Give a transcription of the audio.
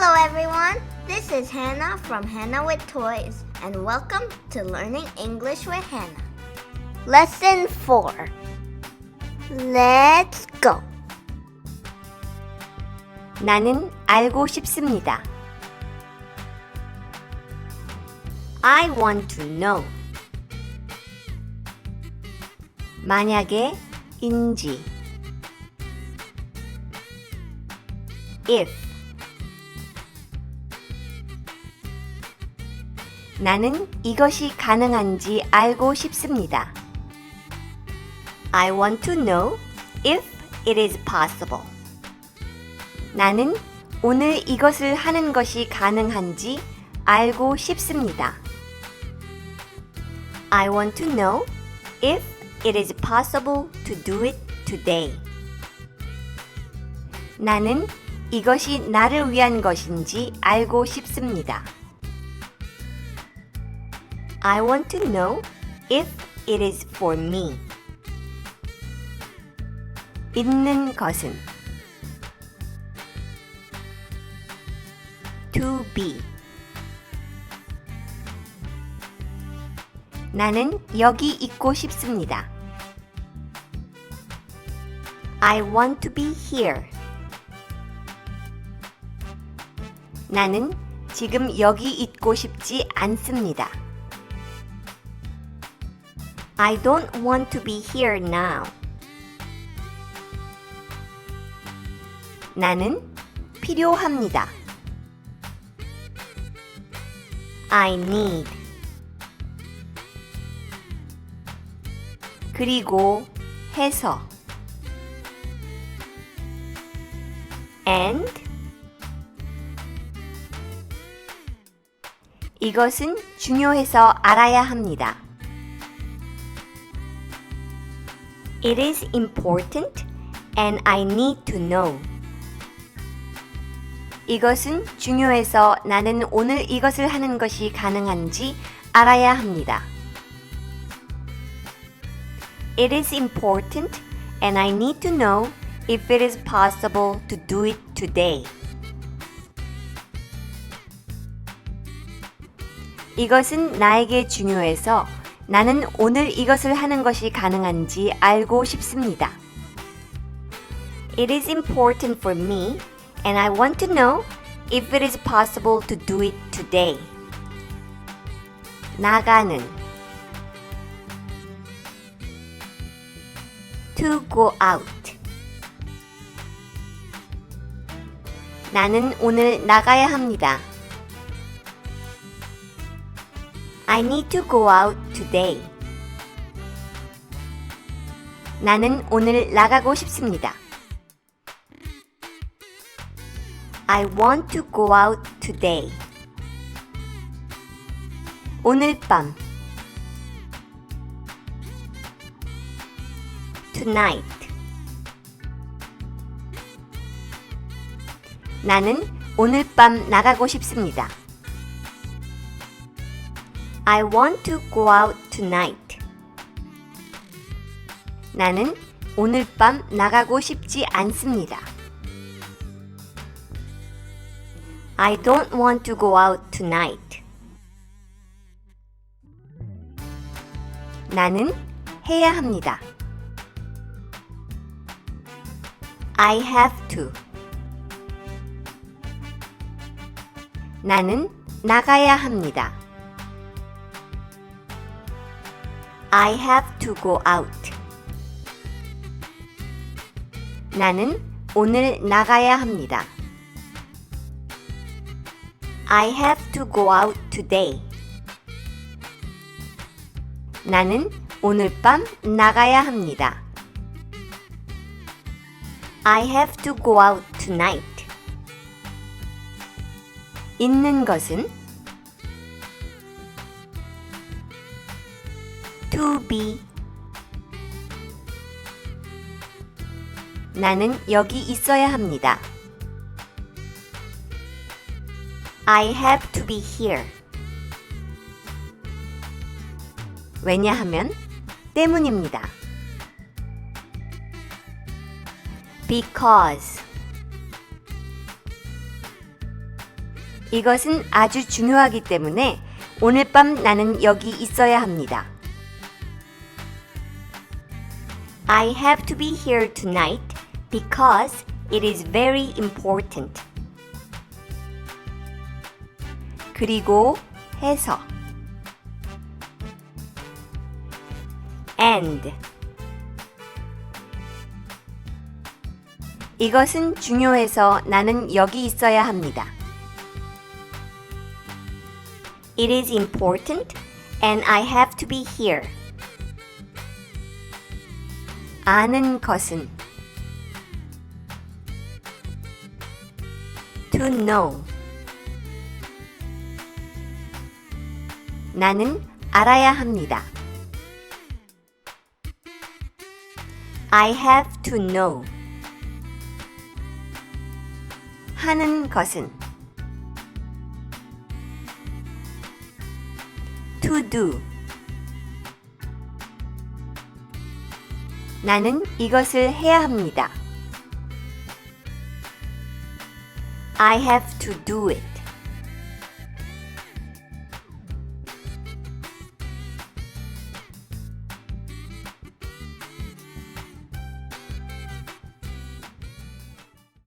Hello everyone, this is Hannah from Hannah with Toys, and welcome to Learning English with Hannah. Lesson 4 Let's go. 나는 알고 싶습니다. I want to know. 만약에 인지 if 나는 이것이 가능한지 알고 싶습니다. I want to know if it is possible. 나는 오늘 이것을 하는 것이 가능한지 알고 싶습니다. I want to know if it is possible to do it today. 나는 이것이 나를 위한 것인지 알고 싶습니다. I want to know if it is for me. 있는 것은 to be 나는 여기 있고 싶습니다. I want to be here. 나는 지금 여기 있고 싶지 않습니다. I don't want to be here now. 나는 필요합니다. I need. 그리고 해서 and 이것은 중요해서 알아야 합니다. It is important and I need to know. 이것은 중요해서 나는 오늘 이것을 하는 것이 가능한지 알아야 합니다. It is important and I need to know if it is possible to do it today. 이것은 나에게 중요해서 나는 오늘 이것을 하는 것이 가능한지 알고 싶습니다. It is important for me and I want to know if it is possible to do it today. 나가는 to go out 나는 오늘 나가야 합니다. I need to go out today. 나는 오늘 나가고 싶습니다. I want to go out today. 오늘 밤 tonight 나는 오늘 밤 나가고 싶습니다. I want to go out tonight. 나는 오늘 밤 나가고 싶지 않습니다. I don't want to go out tonight. 나는 해야 합니다. I have to. 나는 나가야 합니다. I have to go out. 나는 오늘 나가야 합니다. I have to go out today. 나는 오늘 밤 나가야 합니다. I have to go out tonight. 있는 것은 to be 나는 여기 있어야 합니다. I have to be here. 왜냐하면 때문입니다. because 이것은 아주 중요하기 때문에 오늘 밤 나는 여기 있어야 합니다. I have to be here tonight because it is very important. 그리고 해서 and 이것은 중요해서 나는 여기 있어야 합니다. It is important and I have to be here. 아는 것은 to know 나는 알아야 합니다. I have to know 하는 것은 to do 나는 이것을 해야 합니다. I have to do it.